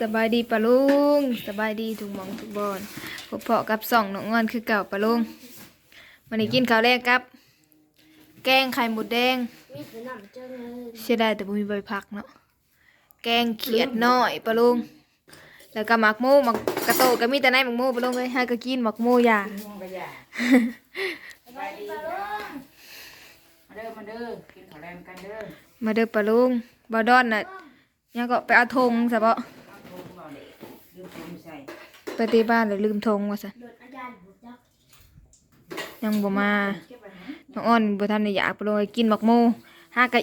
สบายดีปะลุงสบายดีทุกหมองทุกบอนพบเพาะกับสองน้องงอนคือเก่าปะลุงวันนี้กินข้าวแรกครับ แกงไข่หมูแดงมีแต่น้ำเจ้าเลยเสียดายแต่บ่มีใบพักเนาะแกงเขียดน้อยปะลุงแล้วก็หมักหมูหมักกระโตกก็มีแต่ในหมักหมูปะลุงเลยให้ก็กินหมักหมูอย่าม่วงกระยาสบายดีจ้ามาเด้อมาเด้อกินข้าวแรงกันเด้อมาเด้อปะลุงบาดอนน่ะยังก็ไปเอาธงซะบ่ ไปตีบ้านเลยลืมธงว่าซะโดนอาจารย์บุจักยังบ่มาเก็บไว้นะน้องอ้อนบ่ทันได้อยากไปเลยกินหมักโมหากะ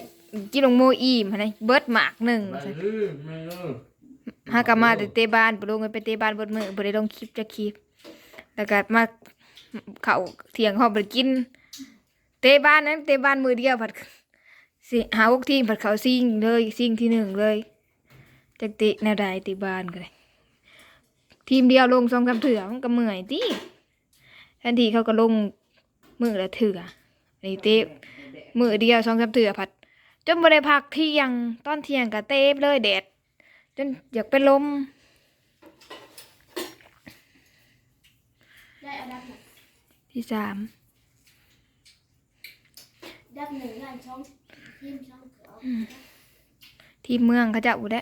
กินหมักโมอิ่มหั่นนี่เบิดหมากหนึ่งไม่ว่าซั่นลืมไม่ลืมหากะมาแต่เตะบ้านไปลงไปเตะบ้านเบิดมื้อบ่ได้ลงคลิปจักคลิปแล้วก็มาเข้าเที่ยงฮอบบ่ได้กิน เตะบ้านนั้นเตะบ้านมือเดียวผัดสิหาหกทีมผัดเขาซิ่งเลยซิ่งที่หนึ่งเลยจักติแนวใดเตะบ้านก็ได้ ทีมเดียวลงสองสามเถื่อมันก็เมื่อยติทันทีเขาก็ลงมือละเถื่ออันนี้เตะมือเดียวสองสามเถื่อผัด จนบ่ได้พักเที่ยงตอนเที่ยงก็เตบเลยแดดจนอยากเป็นลมได้อันดับหนึ่งที่สามอันดับหนึ่งงานช่องทีมช่องเขือที่เมืองเขาจะอุได้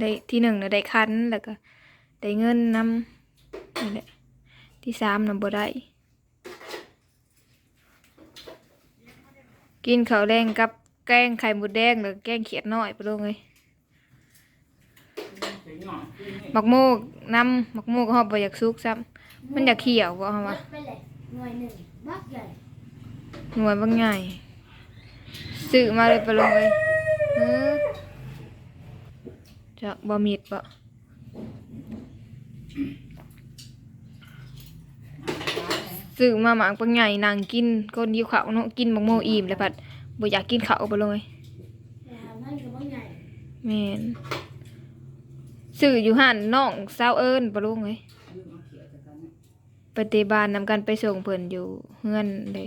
ได้ที่หนึ่งน่ะได้คันแล้วก็ได้เงินนำนี่แหละที่สามนำบ่ได้กินข้าวแดงกับแกงไข่หมูแดงหรือแกงเขียดน้อยไปลงเลยใส่หน่อยกินนี่หมักโมกน้ำหมักโมกเขาบ่อยากซุกซ้ำมันอยากเขียวบ่เขาวัว่าดไปเลยหน่วยหนึ่งบักใหญ่หน่วยบางใหญ่ซื้อมาเลยไปลงเลยเออ จะบ่มีดบ่ซื้อมาหมากบางใหญ่นางกินก้นยิ้วเขาวเนาะกินบักโมอิ่มแล้วผัดบ่อยากกินข้าวไปเลยแต่หามันก็บักใหญ่แม่นซื้ออยู่หันน้องสาวเอิญไปลงเลยลืมเอาเขียดจากกันนะไปเตะบานนำกันไปส่งเพิ่นอยู่เฮือนเลย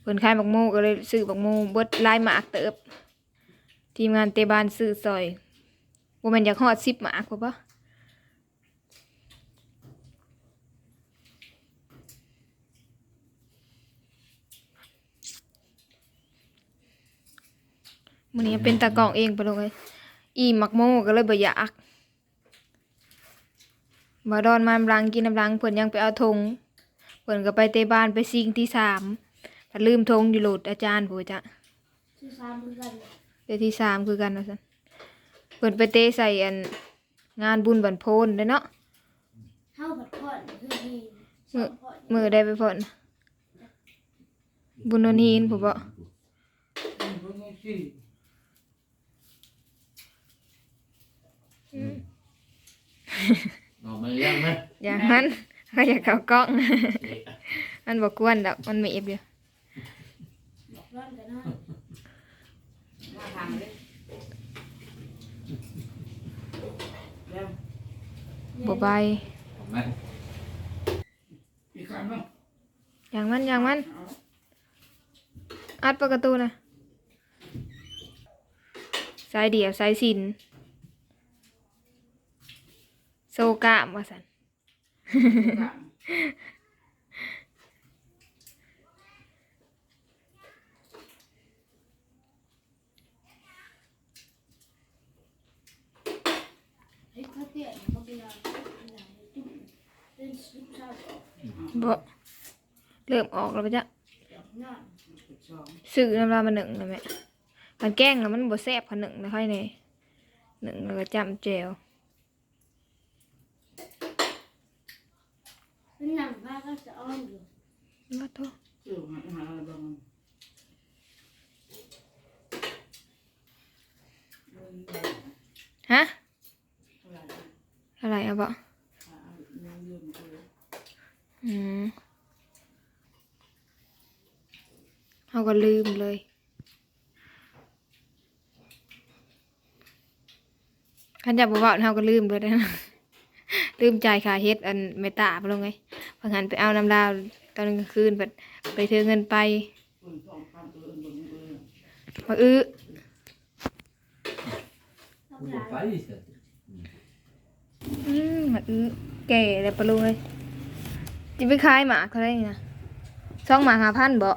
เพิ่นขายบักโมก็เลยซื้อบักโมเบิดหลายหมากเติบ ทีมงานเตะบานซื้อซอย บ่แม่นอยากฮอด10หมากบ่ปะมื้อนี้เป็นตากล้องเองไปลงเลยอีหมักโมก็เลยบ่อยากบ่ดอนมาน้ำลังกินน้ำลังเพิ่นยังไปเอาธงเพิ่นก็ไปเตะบ้านไปซิงที่สามผัดลืมธงอยู่โหลดอาจารย์ผู้จ้ะที่สามเหมือนกันเตะที่สามคือกันว่าซั่น เพิ่นไปเตะใส่อันงานบุญบันโพนเด้อเนาะเท่าบัดพอดคือมีสมือองพอดมือได้ไปพ่นบุญโนนฮีนผู้บ่อืมเพิ่งเอาสิออกมายังไหมอย่างนั้นก็อยากเข้ากล้อง มันบ่กวนดอกมันมีเอฟอยู่ ร้อนกันนะ มาทางเลยเร็ว บ่ใบออกมาอีกคำเนาะอย่างมันอย่างมันเอาอัดประตูนะสายเดียวสายสิน โซกะว่าซั่นกลับเฮ้ยเขาเตี้ยนะเขาเป็นอะไรจุ๊บเป็นสุดชาติ บ่เริ่มออกแล้วปะจ๊ะงานสองซื้อน้ำลายมาหนึ่งนะแม่มันแกล้งแล้วมันบ่แซ่บขนาดหนึ่งนะค่อยเนี่ยหนึ่งแล้วก็จำแจวเป็นหนังบ้าก็จะอ้อมอยู่มาโทษชื่อมาหาอะไรบ้างเงินแดงฮะเท่าไหร่นะอะไรอะบ่อ่าเงินยืมกู อืมเขาก็ลืมเลย ขันจับบ่เบาเขาก็ลืมเลยนะ ลืมจ่ายค่าเฮ็ดอันเมตาไปลงไงพอหันไปเอาน้ำดาวตอนกลางคืนไปไปเธอเงินไปคนสองพันเออเงินเออมาอื้อเราต้องกูบยาอกไปเถอะอืมมันอื้อแก่เลยปะลุงเลย จะไปขายหมาเขาได้ไงช่องหมาหาพันบ่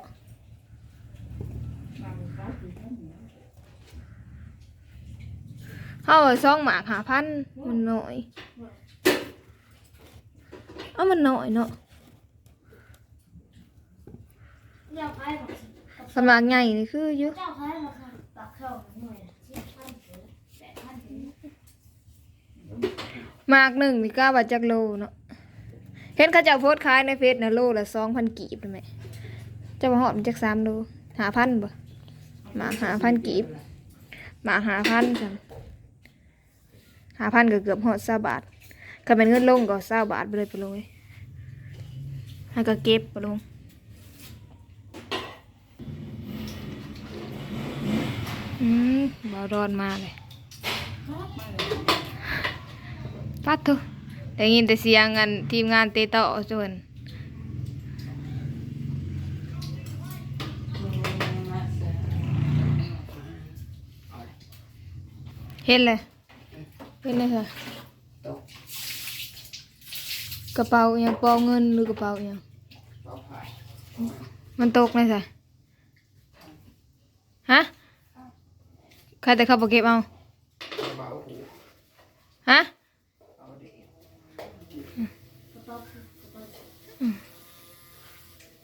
เขาเอาช่องหมาหาพันมันหน้อยเอ้ามันหน้อยเนาะเจ้าใครมาสมากใหญ่นี่คืออยู่มากหน่วยเจ็ดพันถึงแปดพันถึงมีก้าบาทจักโลเนาะ เห็นเขาจะโพสต์ขายในเฟซนะโลละสองพันกีบได้ไหมเจะมาหอดมันจักสามโลหาพันบ่หมาหาพันกีบหมาหาพันจ้ะหาพันก็เกือบหอดสาบาทก็เป็นเงินลงก็สาบาทไปเลยไปลงเลยให้ก็เก็บไปลงอืมบาดอนมาเลยปัดทุ ได้ยินแต่เสียงกันทีมงานเตะต่อจนเห็นเลยเห็นเลยค่ะกระเป๋าอหยังป๋าเงินหรือกระเป๋าอหยังต่อไปมันตกเลยค่ะฮะใครแต่เขาบอกเก็บเอาฮะ กระเป๋ากระเป๋า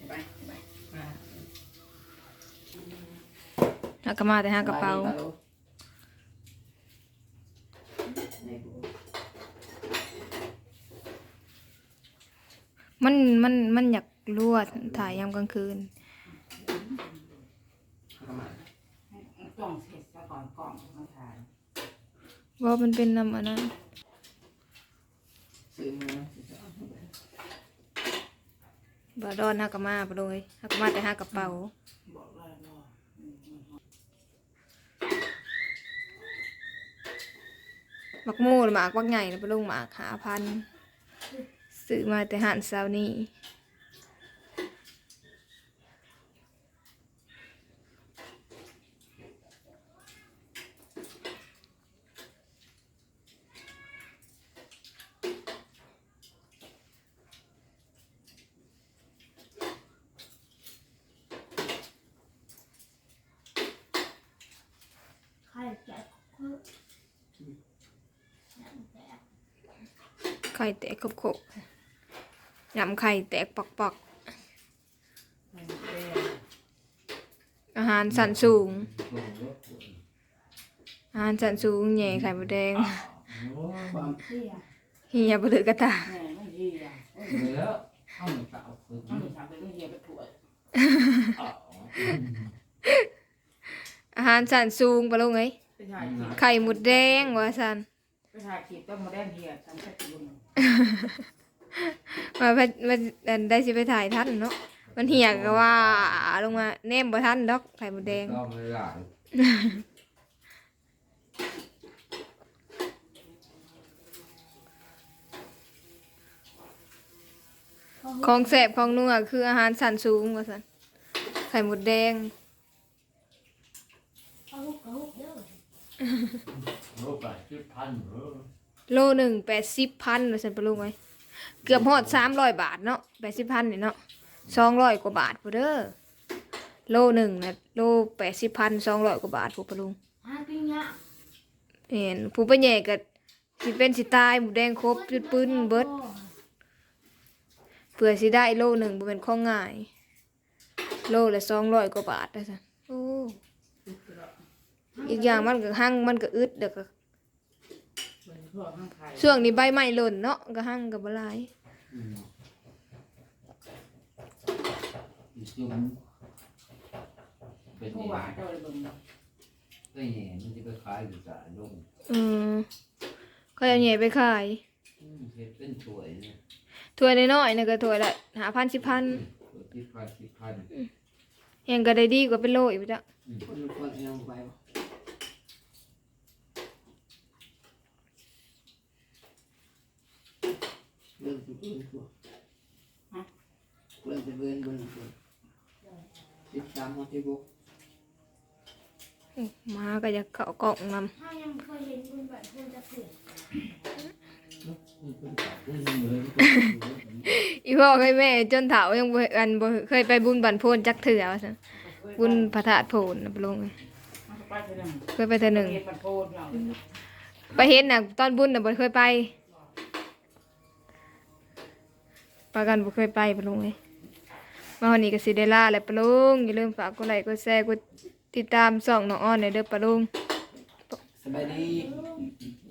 ไปไปมาหากระมาแต่หากระเป๋ามันมันมันอยากลวดถ่ายยามกลางคืนต้องเสร็จซะก่อนกล่องมาทานว่ามันเป็นน้ำอันนั้นซื้อมา บาดอนหักกมาไปเลยหักกมาแต่หักกระเป๋าบอกเลยเนาหมักหมูหรือหมากวักใหญ่นะไปลงหมากหาพันซื้อมาแต่หันเซาวนี่ ใครแจกเพิ่มนั่นแจก ไข่แตกขบขบยำไข่แตกปอกปัอาหารสันสูง อาหารสันสูงเหน่ไข่มดแดงเฮียบุตรกตาอาหารสันสูงปะลุงไงไข่หมดแดงวะสัน ไปถ่ายคลิปต้องมาแดงเที่ยทำแค่ตุนมาไปมาอันได้สิไปถ่ายท่านเนาะมันเหี่ยก็ว่าลงมาแนมบ่ทันดอกไข่มดแดงก็ไม่ได้ของแสบของนัวคืออาหารสันสูงว่าสันไข่หมดแดง เอาลูกเอาลูกเด้อ โลไปสิบ พันเออโลหนึ่งแปดสิบพันว่าสันปะลุงไว้เกือบหอดสามร้อยบาทเนาะแปดสิบพันนี่เนาะสองร้อยกว่าบาทพูเด้อโลหนึ่งนะโลแปดสิบพันสองร้อยกว่าบาทพูปะลุงหากินยะเห็นผู้ไปแย่กับสิเป็นสิตายหมูแดงครบจุดปืนเบิดเผื่อสิได้โลหนึ่งบ่เป็นของง่าย โลละสองร้อยกว่าบาทนะสันโอ้อีกอย่างมันก็หั่งมันก็อึดเดี๋ยวก็ ช่วงห้างไข่ช่วงนี้ใบไม้หล่นเนาะก็หั่งกับบหลายอืมอีกจุ่มเป็นผู้ยังหไงวานเจ้าเลยเบิ่งก็เห็นมันจะไปขายอยู่สายลงอืมเขาเอาแย่ไปขายอืมเห็ดเป็นถ้วยนี่ยถ้วยน้อยๆนะก็ถ้วยละหาพันสิพันสิบพันสิบพันยังก็ได้ดีกว่าเป็นโลอีกจ้ะ คนคนยังไป เรื่องจะเบิ่อนตัวเรื่องจะเบิ่นเบิ่นตัวสิบสามวันที่บกมาก็อยากเข้ากล่องนำถ้ายังเคยเห็นบุญแบบเพื่อนจะเกิดอีพ่อเคยแม่ จนเฒ่ายังอันเคยไปบุญบันโพนจักเถื่อว่าซั่นบุญพระธาตุโพนน่ะปลงเคยไปเทื่อหนึ่งไปเห็นน่ะ ตอนบุญน่ะบ่เคยไป ปากันบ่เคยไปปะลุงเลยมาวันนี้ก็สิได้ลาแหละปะลุงอย่าลืมฝากกดไลค์กดแชร์กดติดตามส่องน้องอ้อนหน่อยเด้อปะลุงสบายดี